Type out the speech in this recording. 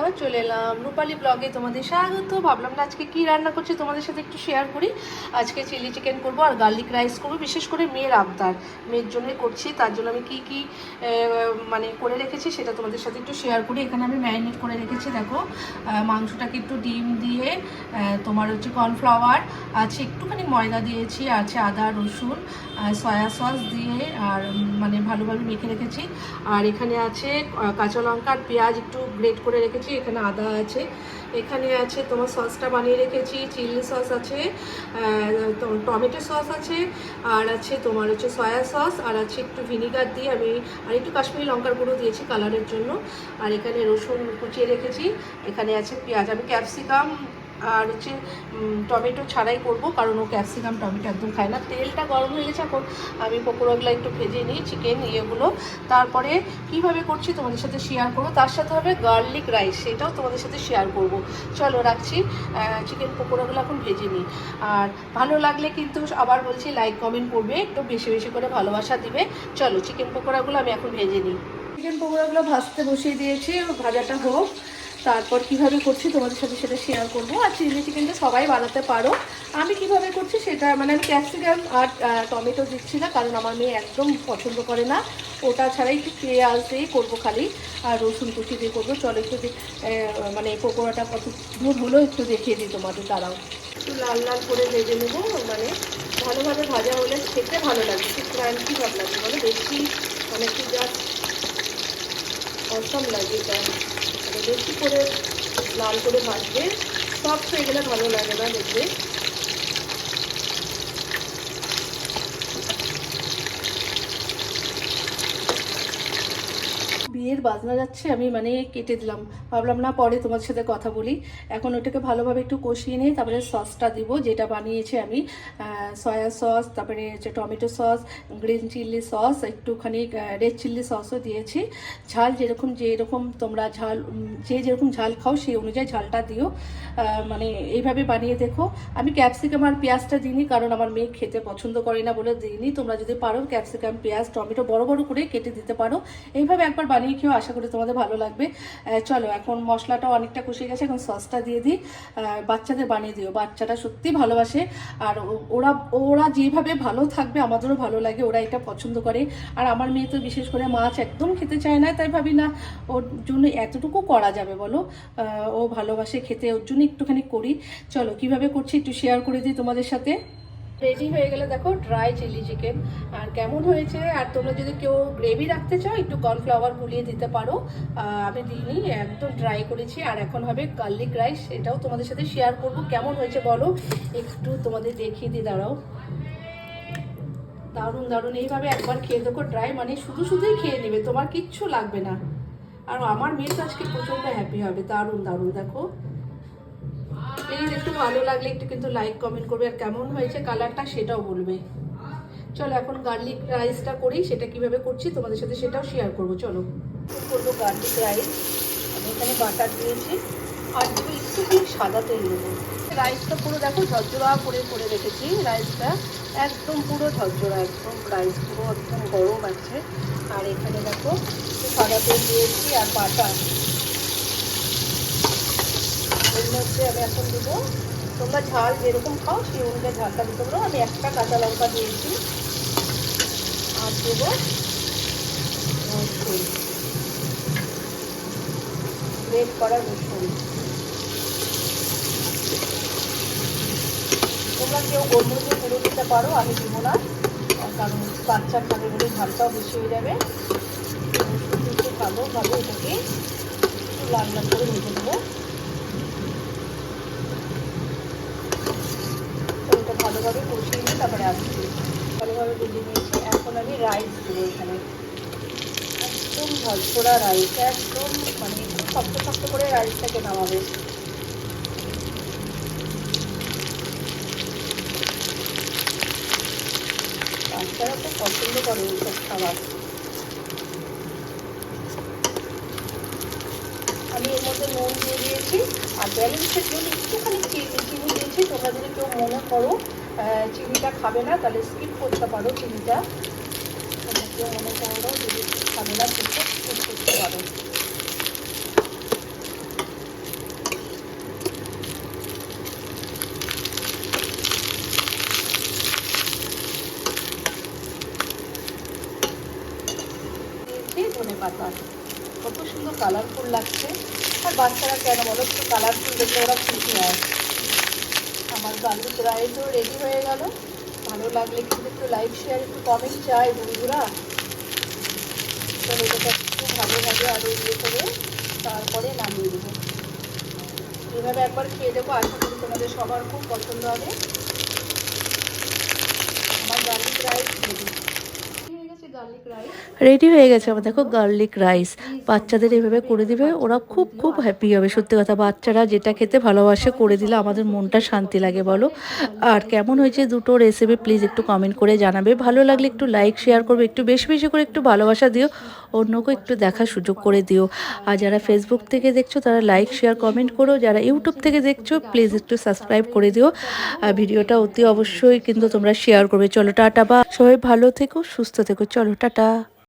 আবার চলে এলাম। রূপালি ব্লগে তোমাদের স্বাগত। ভাবলাম না আজকে কি রান্না করছি তোমাদের সাথে একটু শেয়ার করি। আজকে চিলি চিকেন করব আর গার্লিক রাইস করব, বিশেষ করে মেয়ের আবদার। মেয়ের জন্যই করছি, তার জন্য আমি কি কি মানে করে রেখেছি সেটা তোমাদের সাথে একটু শেয়ার করি। এখানে আমি ম্যারিনেট করে রেখেছি, দেখো। মাংসটাকে একটু ডিম দিয়ে তোমার হচ্ছে কর্নফ্লাওয়ার আছে একটুখানি ময়দা দিয়েছি, আছে আদা, রসুন সয়া সস দিয়ে আর মানে ভালোভাবে মেখে রেখেছি। আর এখানে আছে কাঁচা লঙ্কা আর পেঁয়াজ একটু গ্রেট করে রেখেছি। এখানে আদা আছে, এখানে আছে তোমার সসটা বানিয়ে রেখেছি, চিলি সস আছে টমেটো সস আছে, আর আছে তোমার হচ্ছে সয়া সস, আর আছে একটু ভিনিগার দিয়ে আমি আর একটু কাশ্মীরি লঙ্কার গুঁড়ো দিয়েছি কালারের জন্য। আর এখানে রসুন কুচিয়ে রেখেছি, এখানে আছে পেঁয়াজ, আমি ক্যাপসিকাম আর হচ্ছে টমেটো ছাড়াই করব, কারণ ও ক্যাপসিকাম, টমেটো একদম খায় না। তেলটা গরম হয়ে গেছে, এখন আমি পকোড়াগুলো একটু ভেজে নিই, চিকেন ইয়েগুলো। তারপরে কীভাবে করছি তোমাদের সাথে শেয়ার করব, তার সাথে হবে গার্লিক রাইস সেটাও তোমাদের সাথে শেয়ার করব। চলো রাখছি চিকেন পকোড়াগুলো এখন ভেজে নিই। আর ভালো লাগলে কিন্তু আবার বলছি লাইক কমেন্ট করবে, একটু বেশি বেশি করে ভালোবাসা দিবে। চলো চিকেন পকোড়াগুলো আমি এখন ভেজে নিই। চিকেন পকোড়াগুলো ভাজতে বসিয়ে দিয়েছি, ভাজাটা হোক। তারপর কীভাবে করছি তোমাদের সাথে সেটা শেয়ার করব। আর চিলি চিকেনটা সবাই বানাতে পারো। আমি কীভাবে করছি সেটা মানে আমি ক্যাপসিকাম আর টমেটো দিচ্ছি না, কারণ আমার মেয়ে একদম পছন্দ করে না। ওটা ছাড়াই একটু পেঁয়াজ দিয়ে করব খালি, আর রসুন কুচি দিয়ে করব। চলো একটু মানে পকোড়াটা কত দূর হলো, একটু দেখিয়ে দিই তোমাদের, দাঁড়াও। একটু লাল লাল করে ভেজে নেব মানে ভালোভাবে ভাজা হলে খেতে ভালো লাগে, একটু ক্রান্তি ভাব লাগবে মানে বেশি মানে একটু জাস্ট অসম লাগে এটা। বেশি করে লাল করে ভাজবে। সব হয়ে গেলে ভালো লাগে না দেখবে বিয়ের বাজনা যাচ্ছে, আমি মানে কেটে দিলাম। ভাবলাম, না, পরে তোমার সাথে কথা বলি। এখন ওটাকে ভালোভাবে একটু কষিয়ে নিয়ে তারপরে সসটা দিব, যেটা বানিয়েছি আমি সয়া সস তারপরে হচ্ছে tomato sauce green chilli sauce একটুখানি রেড চিলি সসও দিয়েছি। ঝাল যেরকম যেরকম তোমরা ঝাল যে যেরকম ঝাল খাও সেই অনুযায়ী ঝালটা দিও। মানে এইভাবে বানিয়ে দেখো। আমি ক্যাপসিকাম আর পেঁয়াজটা দিইনি, কারণ আমার মেয়ে খেতে পছন্দ করে না বলে দিইনি। তোমরা যদি পারো ক্যাপসিকাম পেঁয়াজ, টমেটো বড় বড় করে কেটে দিতে পারো। এইভাবে একবার বানিয়ে খেয়েও আশা করি তোমাদের ভালো লাগবে। চলো, এখন মশলাটাও অনেকটা কষে গেছে, এখন সসটা দিয়ে দিই। বাচ্চাদের বানিয়ে দিও, বাচ্চাটা সত্যি ভালোবাসে। আর ওরা ওরা যেভাবে ভালো থাকবে, আমাদেরও ভালো লাগে, ওরা এটা পছন্দ করে। আর আমার মেয়ে তো বিশেষ করে মাছ একদম খেতে চায় না, তাই ভাবি না, ওর জন্য এতটুকু করা যাবে বলো। ও ভালোবাসে খেতে, ওর জন্য একটুখানি করি। চলো, কীভাবে করছি একটু শেয়ার করে দিই তোমাদের সাথে। রেডি হয়ে গেলে দেখো ড্রাই চিলি চিকেন আর কেমন হয়েছে? আর তোমরা যদি কেউ গ্রেভি রাখতে চাও, একটু কর্নফ্লাওয়ার গুলিয়ে দিতে পারো। আমি দিইনি, একদম ড্রাই করেছি। আর এখন হবে গার্লিক রাইস এটাও তোমাদের সাথে শেয়ার করব। কেমন হয়েছে বলো? একটু তোমাদের দেখিয়ে দিই দাঁড়াও। দারুণ দারুণ। এইভাবে একবার খেয়ে দেখো ড্রাই মানে শুধু শুধুই খেয়ে নেবে, তোমার কিচ্ছু লাগবে না। আর আমার মেয়ে তো আজকে প্রচণ্ড হ্যাপি হবে। দারুণ দারুণ, দেখো। ভালো লাগলে একটু কিন্তু লাইক কমেন্ট করবে, আর কেমন হয়েছে কালারটা সেটাও বলবে। চলো, এখন গার্লিক রাইসটা করি, সেটা কীভাবে করছি তোমাদের সাথে সেটাও শেয়ার করব, চলো। করব গার্লিক রাইস আমি এখানে বাটার দিয়েছি, আর দেবো একটু সাদা তেল দেবো। রাইসটা পুরো দেখো ঝরঝরা করে করে রেখেছি রাইসটা একদম পুরো ঝরঝরা, একদম রাইস পুরো একদম গরম আছে। আর এখানে দেখো সাদা তেল দিয়েছি আর বাটার। মধ্যে আমি এখন দেবো। তোমরা ঝাল যেরকম খাও, সেই অনুযায়ী ঝালটা দিতে পারো। আমি একটা কাঁচা লঙ্কা দিয়েছি। আর দেবো রসুন। গ্রেট করা রসুন। তোমরা কেউ গোলমরিচে পুরো দিতে পারো, আমি দিব না। কারণ বাচ্চা খাবে বলে ঝালটাও বেশি হয়ে যাবে। একটু ভালোভাবে এটাকে লাল লাল করে ভেজে দেবো তো এটা ভালোভাবে কষিয়ে নিয়ে তারপরে আসছি ভালোভাবে ভেজে নিয়েছি। এখন আমি রাইস দেবো এখানে। একদম ঝরঝরা রাইস একদম মানে একটু শক্ত শক্ত করে রাইসটাকে নামাবে। বাচ্চারা খুব পছন্দ করে এইসব খাবার। আমি এর মধ্যে নুন দিয়ে দিয়েছি, আর ব্যালেন্সের জন্য একটুখানি চিনি চিনি দিয়েছি। তোমরা যদি কেউ মনে করো চিনিটা খাবে না, তাহলে স্কিপ করতে পারো চিনিটা। মনে করো যদি খাবে না কিন্তু স্কিপ করতে পারো। কত সুন্দর কালারফুল লাগছে। আর বাচ্চারা কেন বলো, একটু কালারফুল দেখলে ওরা খুশি হয়। আমার গার্লিক তো রেডি হয়ে গেল। ভালো লাগলে কিন্তু একটু লাইক শেয়ার একটু কমেন্ট চাই বন্ধুরা। তাহলে ভালোভাবে আরও ইয়ে করে। তারপরে নামিয়ে দেবো। এভাবে একবার খেয়ে দেবো আশা করি তোমাদের সবার খুব পছন্দ হবে আমার গার্লিক রাইস রেডি হয়ে গেছে গার্লিক রাইস রেডি হয়ে গেছে আমার। দেখো গার্লিক রাইস বাচ্চাদের এভাবে করে দিবে, ওরা খুব খুব হ্যাপি হবে। সত্যি কথা, বাচ্চারা যেটা খেতে ভালোবাসে করে দিলে আমাদের মনটা শান্তি লাগে, বলো। আর কেমন হয়েছে দুটো রেসিপি প্লিজ একটু কমেন্ট করে জানাবে। ভালো লাগলে একটু লাইক শেয়ার করবে, একটু বেশি বেশি করে একটু ভালোবাসা দিও। অন্যকেও একটু দেখার সুযোগ করে দিও। আর যারা ফেসবুক থেকে দেখছ, তারা লাইক শেয়ার কমেন্ট করো। যারা ইউটিউব থেকে দেখছ প্লিজ একটু সাবস্ক্রাইব করে দিও। আর ভিডিওটা অতি অবশ্যই কিন্তু তোমরা শেয়ার করবে। চলো, টাটা, বা সবাই ভালো থেকো, সুস্থ থেকো। চলো, টাটা।